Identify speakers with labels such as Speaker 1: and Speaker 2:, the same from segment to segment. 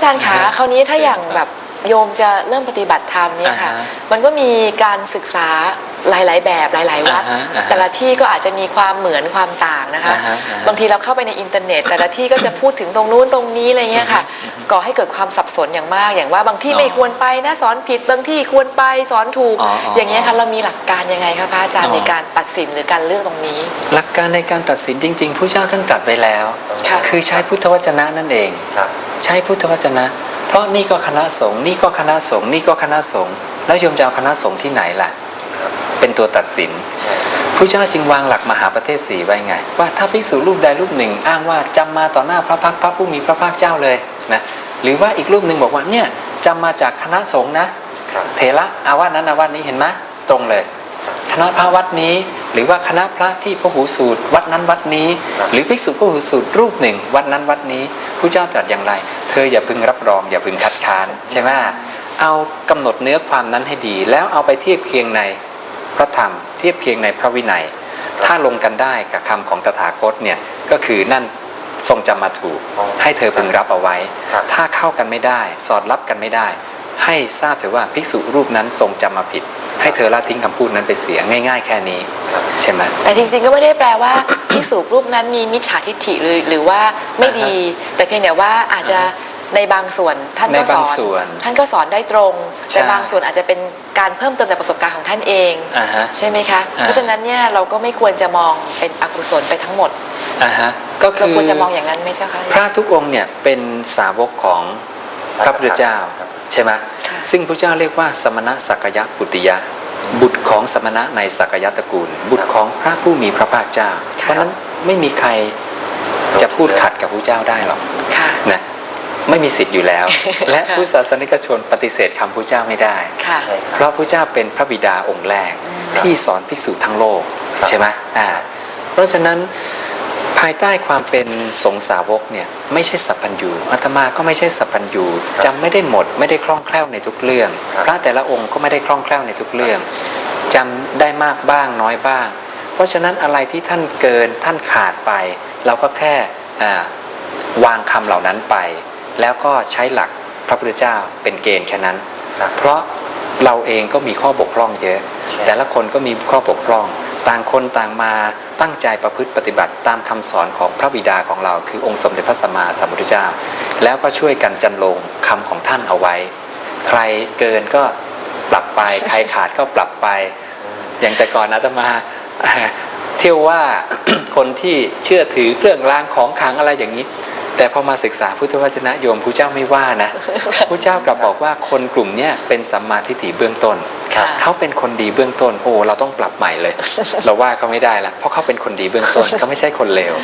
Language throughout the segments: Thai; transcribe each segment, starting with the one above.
Speaker 1: อาจารย์คะคราวนี้ถ้าอย่างแบบโยมจะเริ่มปฏิบัติธรรมเนี่ยค่ะ
Speaker 2: อ่าฮะ
Speaker 1: มันก็มีการศึกษาหลาย ๆ แบบหลาย ๆ วัด
Speaker 2: อ่าฮะอ่าฮะ
Speaker 1: แต่ละที่ก็อาจจะมีความเหมือนความต่างนะคะ
Speaker 2: อ่าฮะอ่าฮะ
Speaker 1: บางทีเราเข้าไปในอินเทอร์เน็ต แต่ละที่ก็จะพูดถึงตรงนู้นตรงนี้อะไรเงี้ยค่ะ ก่อให้เกิดความสับสนอย่างมาก อย่างว่าบางที่
Speaker 2: อ๋อ
Speaker 1: ไม่ควรไปนะสอนผิด บางที่ควรไปสอนถูก
Speaker 2: อ๋ออ๋อ
Speaker 1: อย่างเงี้ยค่ะเรามีหลักการยังไงคะพระอาจารย์
Speaker 2: อ๋อ
Speaker 1: ในการตัดสินหรือการเลือกตรงนี้
Speaker 2: หลักการในการตัดสินจริง ๆ ผู้เจ้าท่านตรัสไว้แล้ว
Speaker 1: ค่ะ
Speaker 2: คือใช้พุทธวจนะนั่นเอง
Speaker 3: ครับ
Speaker 2: ใช้พุทธวจนะ เพราะนี่ก็คณะสงฆ์นี่ก็คณะสงฆ์นี่ก็คณะสงฆ์แล้วโยมจะเอาคณะสงฆ์ที่ไหนล่ะ
Speaker 3: ครับ
Speaker 2: เป็นตัวตัดสิน
Speaker 3: ใช่ครับ
Speaker 2: ผู้เจ้าจึงวางหลักมหาประเทศสีไว้ไง ว่าถ้าภิกษุรูปใดรูปหนึ่ง อ้างว่าจำมาต่อหน้าพระพักตร์พระผู้มีพระภาคเจ้าเลยนะหรือว่าอีกรูปหนึ่งบอกว่าเนี่ยจำมาจากคณะสงฆ์นะครับเถระอาวัตนั้นอาวัตนี้เห็นไหมตรงเลย คณะพระวัดนี้หรือว่าคณะพระที่พระหูสูตร วัดนั้นวัดนี้ หรือภิกษุพระหูสูตรรูปหนึ่ง วัดนั้นวัดนี้ผู้เจ้าตรัสอย่างไร เธออย่าพึงรับรองอย่าพึงคัดค้านใช่ไหมเอากำหนดเนื้อความนั้นให้ดี แล้วเอาไปเทียบเคียงในพระธรรม เทียบเคียงในพระวินัย ถ้าลงกันได้กับคำของตถาคตเนี่ยก็คือนั่นทรงจำมาถูก
Speaker 3: อ๋อ
Speaker 2: ให้เธอพึงรับเอาไว้
Speaker 3: ครับ
Speaker 2: ถ้าเข้ากันไม่ได้ สอดรับกันไม่ได้ ให้ทราบเถอะว่าภิกษุรูปนั้นทรงจำมาผิด ให้เธอละทิ้งคำพูดนั้นไปเสียง่าย ๆ แค่นี้
Speaker 3: ครับ
Speaker 2: ใช่ไหม
Speaker 1: แต่จริงๆก็ไม่ได้แปลว่าพิสูจรูปนั้นมีมิจฉาทิฏฐิหรือหรือว่าไม่ดี แต่เพียงแต่ว่าอาจจะในบางส่วนท่านก็
Speaker 2: ใน
Speaker 1: ส
Speaker 2: บาง
Speaker 1: อน
Speaker 2: ส่วน
Speaker 1: ท่านก็สอนได้ตรง
Speaker 2: ใช่
Speaker 1: แต่บางส่วนอาจจะเป็นการเพิ่มเติมจากประสบการณ์ของท่านเอง
Speaker 2: อ่าฮะ
Speaker 1: ใช่ไหมคะ
Speaker 2: อ่า
Speaker 1: เพราะฉะนั้นเนี่ยเราก็ไม่ควรจะมองเป็นอกุศลไปทั้งหมด
Speaker 2: อ่าฮะก็
Speaker 1: เรา
Speaker 2: คือ
Speaker 1: ควรจะมองอย่างนั้นไหมเจ้าคะ
Speaker 2: พระทุกองค์เนี่ยเป็นสาวกของพระพุทธเจ้า
Speaker 3: ครับ
Speaker 2: ใช่ไหม
Speaker 1: ค่ะ
Speaker 2: ซึ่งพระเจ้าเรียกว่า สมณะสักยะปุติยะ บุตรของสมณะในสักยะตระกูล บุตรของพระผู้มีพระภาคเจ้า เพราะฉะนั้นไม่มีใครจะพูดขัดกับพระเจ้าได้หรอก
Speaker 1: ค่ะ
Speaker 2: นะไม่มีสิทธิ์อยู่แล้ว และ
Speaker 1: ค่ะ
Speaker 2: ผู้ศาสนิกชนปฏิเสธคำพระเจ้าไม่ได้
Speaker 1: ค่ะ
Speaker 3: ใช่ค
Speaker 2: เพ
Speaker 3: รับ
Speaker 2: ราะพระเจ้าเป็นพระบิดาองค์แรก
Speaker 3: ครับ
Speaker 2: ที่สอนภิกษุทั้งโลก
Speaker 3: ครับ
Speaker 2: ใช่ไหมอ่าเพราะฉะนั้น ภายใต้ความเป็นสงฆ์สาวกเนี่ยไม่ใช่สัพพัญญูอาตมาก็ไม่ใช่สัพพัญญูจำไม่ได้หมดไม่ได้คล่องแคล่วในทุกเรื่อง พระแต่ละองค์ก็ไม่ได้คล่องแคล่วในทุกเรื่องจำได้มากบ้างน้อยบ้าง เพราะฉะนั้นอะไรที่ท่านเกินท่านขาดไป เราก็แค่อ่าวางคำเหล่านั้นไป แล้วก็ใช้หลักพระพุทธเจ้าเป็นเกณฑ์แค่นั้น
Speaker 3: ครับ
Speaker 2: เพราะเราเองก็มีข้อบกพร่องเยอะ
Speaker 3: ใช่
Speaker 2: แต่ละคนก็มีข้อบกพร่อง ต่างคนต่างมาตั้งใจประพฤติปฏิบัติตามคำสอนของพระบิดาของเรา คือองค์สมเด็จพระสัมมาสัมพุทธเจ้า แล้วก็ช่วยกันจันลงคำของท่านเอาไว้ ใครเกินก็ปรับไปใครขาดก็ปรับไป อย่างแต่ก่อนอาตมาเที่ยวว่าคนที่เชื่อถือเครื่องรางของขลังอะไรอย่างนี้ แต่พอมาศึกษาพุทธวจนะโยมผู้เจ้าไม่ว่านะผู้เจ้ากลับบอกว่าคนกลุ่มเนี้ยเป็นสัมมาทิฏฐิเบื้องต้น
Speaker 1: ค่ะ
Speaker 2: เขาเป็นคนดีเบื้องต้นโอ้เราต้องปรับใหม่เลย เราว่าเขาไม่ได้ละเพราะเขาเป็นคนดีเบื้องต้นเขาไม่ใช่คนเลว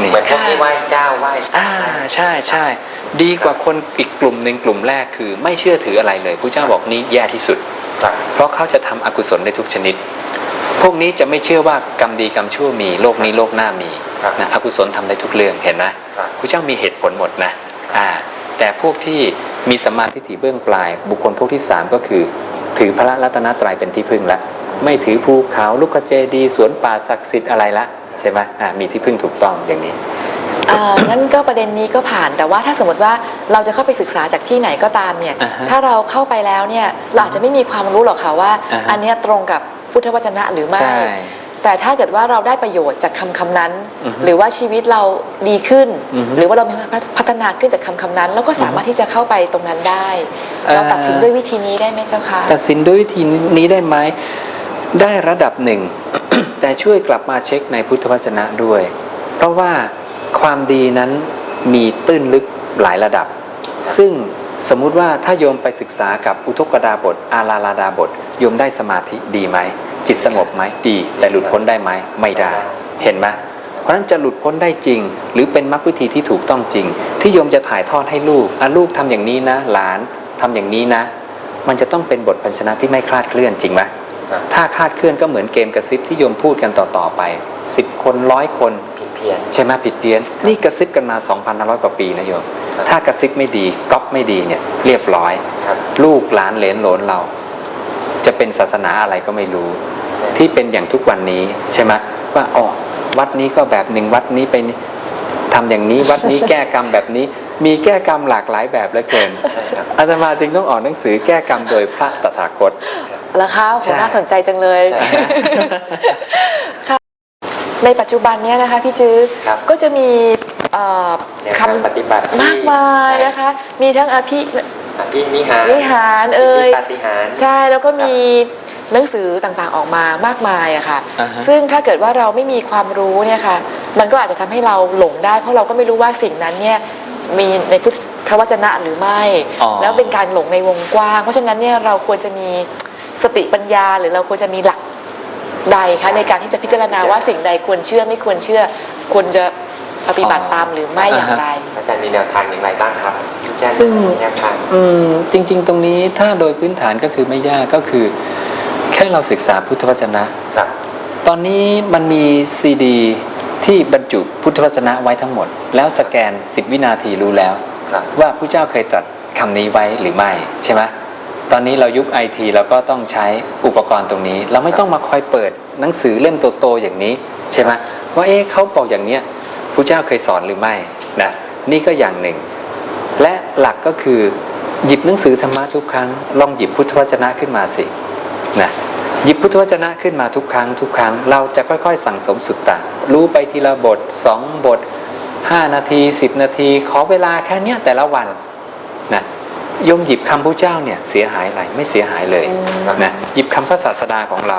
Speaker 2: นี่
Speaker 3: เหมือนพวกที่ไหว้เจ้าไหว้
Speaker 2: อ่าใช่ใช่ดีกว่าคนอีกกลุ่มหนึ่งกลุ่มแรกคือ ไม่เชื่อถืออะไรเลยผู้เจ้าบอกนี่แย่ที่สุด
Speaker 3: ครับ
Speaker 2: เพราะเขาจะทำอกุศลในทุกชนิด พวกนี้จะไม่เชื่อว่ากรรมดีกรรมชั่วมีโลกนี้โลกหน้ามี
Speaker 3: ครับ
Speaker 2: นะอกุศลทำได้ทุกเรื่องเห็นไหม
Speaker 3: ครับ
Speaker 2: พระเจ้ามีเหตุผลหมดนะอ่าแต่พวกที่มีสัมมาทิฏฐิเบื้องปลาย บุคคลพวกที่สามก็คือ ถือพระรัตนตรัยเป็นที่พึ่งละไม่ถือภูเขาลูกขเจดีย์สวนป่าศักดิ์สิทธิ์อะไรละใช่ไหมอ่ามีที่พึ่งถูกต้องอย่างนี้
Speaker 1: เอ่องั้นก็ประเด็นนี้ก็ผ่านแต่ว่าถ้าสมมติว่าเราจะเข้าไปศึกษาจากที่ไหนก็ตามเนี่ย
Speaker 2: อ่าฮะ
Speaker 1: ถ้าเราเข้าไปแล้วเนี่ยเราอาจจะไม่มีความรู้หรอกค่ะว่า
Speaker 2: อ่าฮะ
Speaker 1: อันเนี้ยตรงกับพุทธวจนะหรือไม่
Speaker 2: ใช่
Speaker 1: แต่ถ้าเกิดว่าเราได้ประโยชน์จากคำคำนั้น
Speaker 2: อือฮึ
Speaker 1: หรือว่าชีวิตเราดีขึ้น
Speaker 2: อือฮึ
Speaker 1: หรือว่าเราพัฒนาขึ้นจากคำคำนั้นเราก็สามารถที่จะเข้าไปตรงนั้นได้
Speaker 2: เอ่อ
Speaker 1: เราตัดสินด้วยวิธีนี้ได้ไหมเจ้าคะ
Speaker 2: ตัดสินด้วยวิธีนี้ได้ไหมได้ระดับหนึ่ง แต่ช่วยกลับมาเช็คในพุทธวจนะด้วย เพราะว่าความดีนั้นมีตื้นลึกหลายระดับ ซึ่งสมมุติว่าถ้าโยมไปศึกษากับอุทกดาบท อาลาลาดาบทโยมได้สมาธิดีไหม จิตสงบไหมดี แต่หลุดพ้นได้ไหมไม่ได้ เห็นไหมเพราะฉะนั้นจะหลุดพ้นได้จริง หรือเป็นมรรควิธีที่ถูกต้องจริง ที่โยมจะถ่ายทอดให้ลูกอะลูกทำอย่างนี้นะ หลานทำอย่างนี้นะ มันจะต้องเป็นบทพันชนะที่ไม่คลาดเคลื่อนจริงไหม
Speaker 3: ครับ
Speaker 2: ถ้าคลาดเคลื่อนก็เหมือนเกมกระซิบที่โยมพูดกันต่อๆไป 10 คนร้อยคน
Speaker 3: ผิดเพี้ยน
Speaker 2: ใช่ไหมผิดเพี้ยน นี่กระซิบกันมา2,500 กว่าปีนะโยม
Speaker 3: ครับ
Speaker 2: ถ้ากระซิบไม่ดีก๊อปไม่ดีเนี่ยเรียบร้อย
Speaker 3: ครับ
Speaker 2: ลูกหลานเหลนโหลนเรา จะเป็นศาสนาอะไรก็ไม่รู้
Speaker 3: ใช่
Speaker 2: ที่เป็นอย่างทุกวันนี้ใช่ไหมว่าอ๋อวัดนี้ก็แบบหนึ่งวัดนี้ไปทำอย่างนี้วัดนี้แก้กรรมแบบนี้ มีแก้กรรมหลากหลายแบบเหลือเกิน
Speaker 3: ใช่ครับ
Speaker 2: อาตมาจึงต้องออกหนังสือแก้กรรมโดยพระตถาคต
Speaker 1: แล้วคะโห
Speaker 2: ใช่
Speaker 1: น่าสนใจจังเลย
Speaker 3: ใช่
Speaker 1: ค่ะในปัจจุบันเนี้ยนะคะพี่จื้อ
Speaker 3: ครับ
Speaker 1: ก็จะมีเอ่อ
Speaker 3: แนว
Speaker 1: ค
Speaker 3: ทางปฏิบัติที่ำ
Speaker 1: มากมายนะคะ มีทั้งอภิ
Speaker 3: อภินิหาร
Speaker 1: นิหารเอ่ย
Speaker 3: ปาฏิหารย์
Speaker 1: ใช่แล้วก็มี หนังสือต่างๆออกมามากมายอะค่ะ
Speaker 2: อ่าฮะ
Speaker 1: ซึ่งถ้าเกิดว่าเราไม่มีความรู้เนี่ยค่ะ มันก็อาจจะทำให้เราหลงได้ เพราะเราก็ไม่รู้ว่าสิ่งนั้นเนี่ยมีในพุทธพระวจนะหรือไม่
Speaker 2: อ๋อ
Speaker 1: แล้วเป็นการหลงในวงกว้าง เพราะฉะนั้นเนี่ยเราควรจะมีสติปัญญาหรือเราควรจะมีหลักใดคะในการที่จะพิจารณาว่าสิ่งใดควรเชื่อไม่ควรเชื่อ ควรจะปฏิบัติตามหรือไม่อย่างไร
Speaker 3: อาจารย์มีแนวทางอย่างไรบ้างครับอาจารย์
Speaker 2: ซึ่ง
Speaker 3: มีแนวทาง
Speaker 2: อืมจริงๆ ตรงนี้ถ้าโดยพื้นฐานก็คือไม่ยากก็คือ แค่เราศึกษาพุทธวจนะ
Speaker 3: ครับ
Speaker 2: ตอนนี้มันมีซีดีที่บรรจุพุทธวจนะไว้ทั้งหมด แล้วสแกน 10 วินาทีรู้แล้ว
Speaker 3: ครับ
Speaker 2: ว่าผู้เจ้าเคยตรัสคำนี้ไว้หรือไม่ใช่ไหมตอนนี้เรายุคไอทีเราก็ต้องใช้อุปกรณ์ตรงนี้ เราไม่ต้องมาคอยเปิดหนังสือเล่มโตๆอย่างนี้ใช่ไหมว่าเอ๊ะเขาบอกอย่างเนี้ยผู้เจ้าเคยสอนหรือไม่นะนี่ก็อย่างหนึ่ง และหลักก็คือหยิบหนังสือธรรมะทุกครั้ง ลองหยิบพุทธวจนะขึ้นมาสินะ หยิบพุทธวจนะขึ้นมาทุกครั้งทุกครั้ง เราจะค่อยๆ สั่งสมสุตตะ รู้ไปทีละบทสองบท5นาที10นาที ขอเวลาแค่เนี้ยแต่ละวันนะโยมหยิบคำพระเจ้าเนี่ยเสียหายอะไรไม่เสียหายเลย
Speaker 1: อืม
Speaker 2: นะหยิบคำพระศาสดาของเรา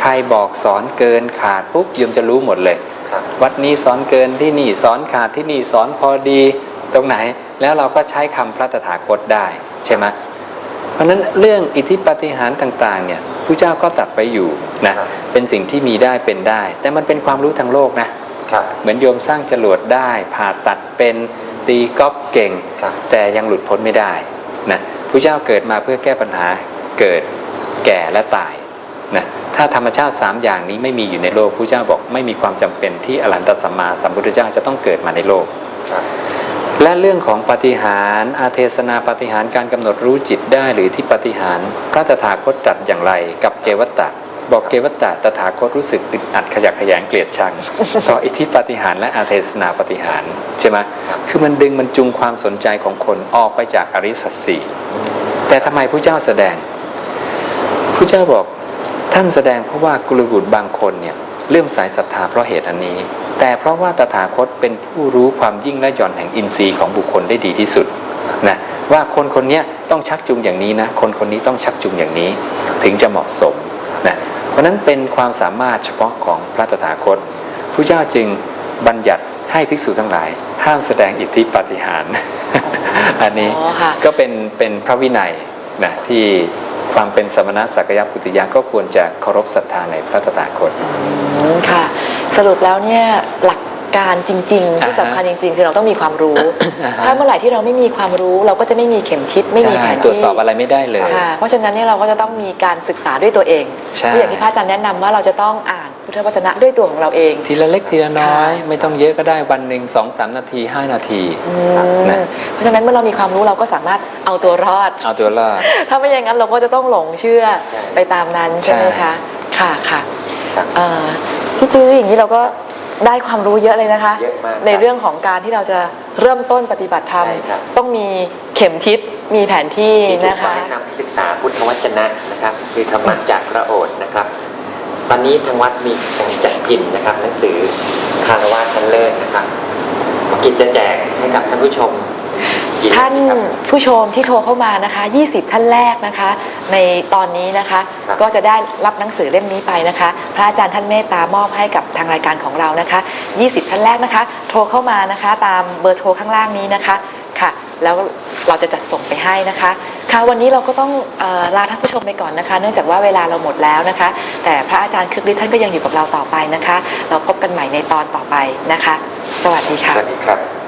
Speaker 2: ใครบอกสอนเกินขาดปุ๊บโยมจะรู้หมดเลย
Speaker 3: ครับ
Speaker 2: วัดนี้สอนเกินที่นี่สอนขาดที่นี่สอนพอดีตรงไหนแล้วเราก็ใช้คำพระตถาคตได้ใช่ไหมเพราะฉะนั้นเรื่องอิทธิปาฏิหารย์ต่างๆเนี่ย ผู้เจ้าก็ตรัดไปอยู่นะครับเป็นสิ่งที่มีได้เป็นได้ แต่มันเป็นความรู้ทางโลกนะครับเหมือนโยมสร้างจรวดได้ผ่าตัดเป็นตีกอล์ฟเก่ง
Speaker 3: ครับ
Speaker 2: แต่ยังหลุดพ้นไม่ได้นะผู้เจ้าเกิดมาเพื่อแก้ปัญหาเกิดแก่และตายนะถ้าธรรมชาติ 3 อย่างนี้ไม่มีอยู่ในโลกผู้เจ้าบอกไม่มีความจำเป็นที่อรหันตสัมมาสัมพุทธเจ้าจะต้องเกิดมาในโลก
Speaker 3: ครับ
Speaker 2: และเรื่องของปฏิหารอาเทศนาปฏิหารการกำหนดรู้จิตได้หรือที่ปฏิหารพระตถาคตตรัสอย่างไรกับเจวัตตะบอกเกวัตตะตถาคตรู้สึกอึดอัดขยักขยงเกลียดชังต่ออิทธิปฏิหารและอาเทศนาปฏิหารใช่ไหมคือมันดึงมันจูงความสนใจของคนออกไปจากอริสัตสีแต่ทำไมพระเจ้าแสดงพระเจ้าบอกท่านแสดงเพราะว่ากุลบุตรบางคนเนี่ยเลื่อมสายศรัทธาเพราะเหตุอันนี้ แต่เพราะว่าตถาคตเป็นผู้รู้ความยิ่งและหย่อนแห่งอินทรีย์ของบุคคลได้ดีที่สุดนะว่าคนคนเนี้ยต้องชักจูงอย่างนี้นะคนคนนี้ต้องชักจูงอย่างนี้ ถึงจะเหมาะสมนะเพราะฉะนั้นเป็นความสามารถเฉพาะของพระตถาคตพระเจ้าจึงบัญญัติให้ภิกษุทั้งหลาย ห้ามแสดงอิทธิปาฏิหาริย์อันนี้
Speaker 1: อ๋อค่ะ
Speaker 2: ก็เป็นเป็นพระวินัยนะที่ความเป็นสมณะสักยปุติยะก็ควรจะเคารพศรัทธาในพระตถาคต
Speaker 1: อืมค่ะส รุปแล้วเนี่ยหลักการจริง ๆ ที่
Speaker 2: อ่าฮะ
Speaker 1: สำคัญจริง ๆ คือเราต้องมีความรู้
Speaker 2: อ่าฮะ
Speaker 1: ถ้าเมื่อไหร่ที่เราไม่มีความรู้เราก็จะไม่มีเข็มทิศไม่มีแผ
Speaker 2: ใช่
Speaker 1: น
Speaker 2: ตรวจ
Speaker 1: ที่
Speaker 2: สอบอะไรไม่ได้เลย
Speaker 1: ค่ะเพราะฉะนั้นเนี่ยเราก็จะต้องมีการศึกษาด้วยตัวเอง
Speaker 2: ใช่
Speaker 1: และอย่างที่พระอาจารย์แนะนำว่าเราจะต้องอ่านพุทธวจนะด้วยตัวของเราเอง
Speaker 2: ทีละเล็กทีละน้อย
Speaker 1: ค่ะ
Speaker 2: ไม่ต้องเยอะก็ได้วันหนึ่งสองสามนาทีห้านาที
Speaker 1: อืม
Speaker 2: นะ
Speaker 1: เพราะฉะนั้นเมื่อเรามีความรู้เราก็สามารถเอาตัวรอด
Speaker 2: เอาตัวรอด
Speaker 1: ถ้าไม่อย่างนั้นเราก็จะต้องหลงเชื่อ
Speaker 3: ใช่
Speaker 1: ไปตามนั้นใช่ไหม
Speaker 2: ใช่
Speaker 1: คะค่ะค่ะ
Speaker 3: ครับ
Speaker 1: เอ่อพี่จื้ออย่างนี้เราก็ได้ความรู้เยอะเลยนะคะ
Speaker 3: เยอะมากครับ
Speaker 1: ในเรื่องของการที่เราจะเริ่มต้นปฏิบัติธรรม
Speaker 3: ใช่ครับ
Speaker 1: ต้องมีเข็มทิศมีแผนที่
Speaker 3: ที่ถูก
Speaker 1: นะคะ
Speaker 3: แนะนำให้ศึกษาพุทธวจนะนะครับ คือธรรมะจากพระโอษฐ์นะครับ ตอนนี้ทางวัดมีการจัดพิมพ์นะครับ หนังสือคารวะชั้นเลิศนะครับหมอกิจจะแจกให้กับท่านผู้ชม กี่
Speaker 1: ท่าน
Speaker 3: ครับ
Speaker 1: ผู้ชมที่โทรเข้ามานะคะ 20 ท่านแรกนะคะ ในตอนนี้นะคะ
Speaker 3: ครับ
Speaker 1: ก็จะได้รับหนังสือเล่มนี้ไปนะคะ พระอาจารย์ท่านเมตตามอบให้กับทางรายการของเรานะคะ 20 ท่านแรกนะคะ โทรเข้ามานะคะ ตามเบอร์โทรข้างล่างนี้นะคะค่ะ แล้วเราจะจัดส่งไปให้นะคะ ค่ะวันนี้เราก็ต้องเออลาท่านผู้ชมไปก่อนนะคะ เนื่องจากว่าเวลาเราหมดแล้วนะคะ แต่พระอาจารย์คึกฤทธิ์ท่านก็ยังอยู่กับเราต่อไปนะคะ เราพบกันใหม่ในตอนต่อไปนะคะ สวัสดี
Speaker 3: ส
Speaker 1: ค่ะ
Speaker 3: วัสดีครับ